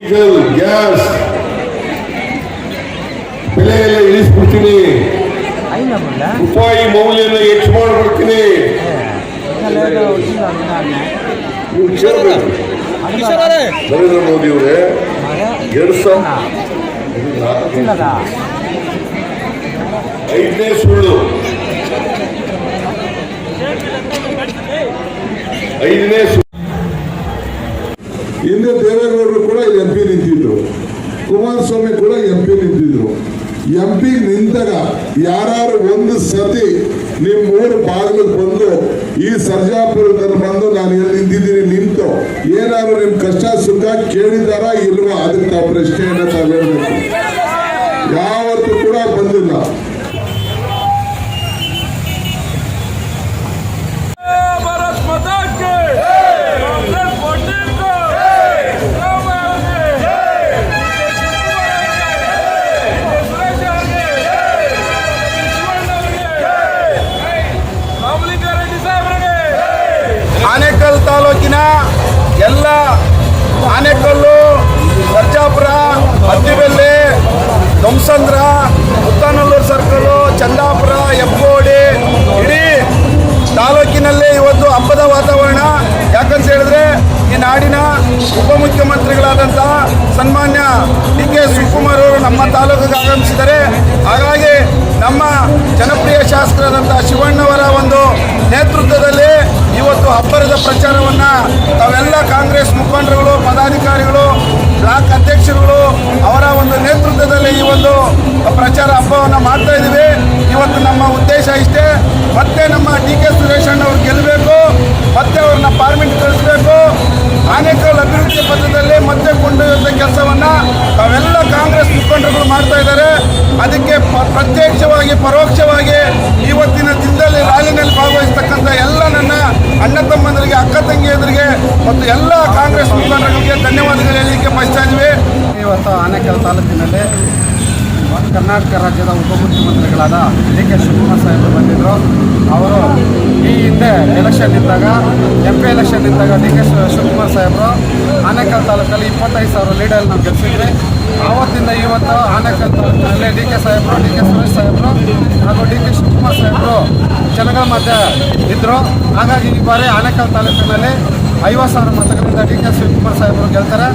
Gas ಬೆಲೆ ಎಲ್ಲ ಇಳಿಸ್ಬಿಡ್ತೀನಿ. ರೂಪಾಯಿ ಮೌಲ್ಯನ ಹೆಚ್ಚು ಮಾಡ್ಬಿಡ್ತೀನಿ. ನರೇಂದ್ರ ಮೋದಿ ಅವರೇ, ಎರಡು ಸಾವಿರ ಐದನೇ ಸುಳ್ಳು. ಐದನೇ ಸುಳ್ಳು ಹಿಂದೆ ದೇವೇಗೌಡರು ಕೂಡ ಎಂ ಪಿ ನಿಂತಿದ್ರು ಕುಮಾರಸ್ವಾಮಿ ಕೂಡ ಎಂ ಪಿ ನಿಂತಿದ್ರು. ಎಂ ಪಿ ನಿಂತಾಗ ಯಾರು ಒಂದು ಸತಿ ನಿಮ್ಮ ಊರು ಬಾಗಿಲಿಗೆ ಬಂದು ಈ ಸರ್ಜಾಪುರದಲ್ಲಿ ಬಂದು ನಾನು ಎಲ್ಲಿ ನಿಂತಿದ್ದೀನಿ ನಿಂತು ಏನಾದ್ರು ನಿಮ್ಮ ಕಷ್ಟ ಸುಖ ಕೇಳಿದಾರಾ ಇಲ್ವಾ? ಅದಕ್ಕೆ ಪ್ರಶ್ನೆಯನ್ನ ತಾವು ಯಾಕಂತ ಹೇಳಿದ್ರೆ ಈ ನಾಡಿನ ಉಪಮುಖ್ಯಮಂತ್ರಿಗಳಾದಂಥ ಸನ್ಮಾನ್ಯ ಡಿ ಕೆ ಶಿವಕುಮಾರ್ ಅವರು ನಮ್ಮ ತಾಲೂಕಿಗೆ ಆಗಮಿಸಿದ್ದಾರೆ. ಹಾಗಾಗಿ ನಮ್ಮ ಜನಪ್ರಿಯ ಶಾಸಕರಾದಂತಹ ಶಿವಣ್ಣವರ ಒಂದು ನೇತೃತ್ವದಲ್ಲಿ ಇವತ್ತು ಅಬ್ಬರದ ಪ್ರಚಾರವನ್ನು ತಾವೆಲ್ಲ ಕಾಂಗ್ರೆಸ್ ಮುಖಂಡರುಗಳು, ಪದಾಧಿಕಾರಿಗಳು, ಬ್ಲಾಕ್ ಅಧ್ಯಕ್ಷರುಗಳು ಅವರ ಒಂದು ನೇತೃತ್ವದಲ್ಲಿ ಈ ಒಂದು ಪ್ರಚಾರ ಹಬ್ಬವನ್ನು ಮಾಡ್ತಾ ಇದ್ದೀವಿ. ಇವತ್ತು ನಮ್ಮ ಉದ್ದೇಶ ಇಷ್ಟೇ ಮತ್ತೆ ನಮ್ಮ ಡಿ ಕೆ ಸುರೇಶ್ ಅಣ್ಣ ಅವ್ರು ಗೆಲ್ಲಬೇಕು ಮತ್ತೆ ಅವ್ರನ್ನ ಪಾರ್ಲಿಮೆಂಟ್ ಕಳಿಸ್ಬೇಕು. ಆನೇಕಲ್ ಅಭಿವೃದ್ಧಿ ಪಥದಲ್ಲಿ ಮತ್ತೆ ಕೊಂಡೊಯ್ಯುವಂಥ ಕೆಲಸವನ್ನ ತಾವೆಲ್ಲ ಕಾಂಗ್ರೆಸ್ ಮುಖಂಡರುಗಳು ಮಾಡ್ತಾ ಇದ್ದಾರೆ. ಅದಕ್ಕೆ ಪ್ರತ್ಯಕ್ಷವಾಗಿ, ಪರೋಕ್ಷವಾಗಿ ಇವತ್ತಿನ ದಿನದಲ್ಲಿ ರ್ಯಾಲಿನಲ್ಲಿ ಭಾಗವಹಿಸ್ತಕ್ಕಂಥ ಎಲ್ಲ ನನ್ನ ಅಣ್ಣ ತಮ್ಮಂದರಿಗೆ, ಅಕ್ಕ ತಂಗಿಯರಿಗೆ ಮತ್ತು ಎಲ್ಲ ಕಾಂಗ್ರೆಸ್ ಮುಖಂಡರಿಗೆ ಧನ್ಯವಾದಗಳು ಹೇಳಲಿಕ್ಕೆ ಬಯಸ್ತಾ ಇದ್ವಿ. ಇವತ್ತು ಆನೇಕಲ್ ತಾಲೂಕಿನಲ್ಲಿ ಕರ್ನಾಟಕ ರಾಜ್ಯದ ಉಪಮುಖ್ಯಮಂತ್ರಿಗಳಾದ ಡಿ ಕೆ ಶಿವಕುಮಾರ್ ಸಾಹೇಬರು ಬಂದಿದ್ದರು ಅವರು ಈ ಹಿಂದೆ ಎಲೆಕ್ಷನ್ ಇದ್ದಾಗ ಎಂ ಪಿ ಎಲೆಕ್ಷನ್ ಇದ್ದಾಗ ಡಿ ಕೆ ಶಿವಕುಮಾರ್ ಸಾಹೇಬರು ಆನೇಕಲ್ ತಾಲೂಕಲ್ಲಿ ಇಪ್ಪತ್ತೈದು ಸಾವಿರ ಲೀಡಲ್ಲಿ ನಾವು ಗೆಲ್ಸಿದ್ವಿ. ಆವತ್ತಿಂದ ಇವತ್ತು ಆನೇಕಲ್ ತಾಲೂಕಿನಲ್ಲಿ ಡಿ ಕೆ ಸಾಹೇಬರು, ಡಿ ಕೆ ಸುರೇಶ್ ಸಾಹೇಬರು ಹಾಗೂ ಡಿ ಕೆ ಶಿವಕುಮಾರ್ ಸಾಹೇಬರು ಜನಗಳ ಮಧ್ಯೆ ಇದ್ದರು ಹಾಗಾಗಿ ಈ ಬಾರಿ ಆನೇಕಲ್ ತಾಲೂಕಿನಲ್ಲಿ ಐವತ್ತು ಸಾವಿರ ಮತಗಳಿಂದ ಡಿ ಕೆ ಶಿವಕುಮಾರ್ ಸಾಹೇಬರು ಗೆಲ್ತಾರೆ.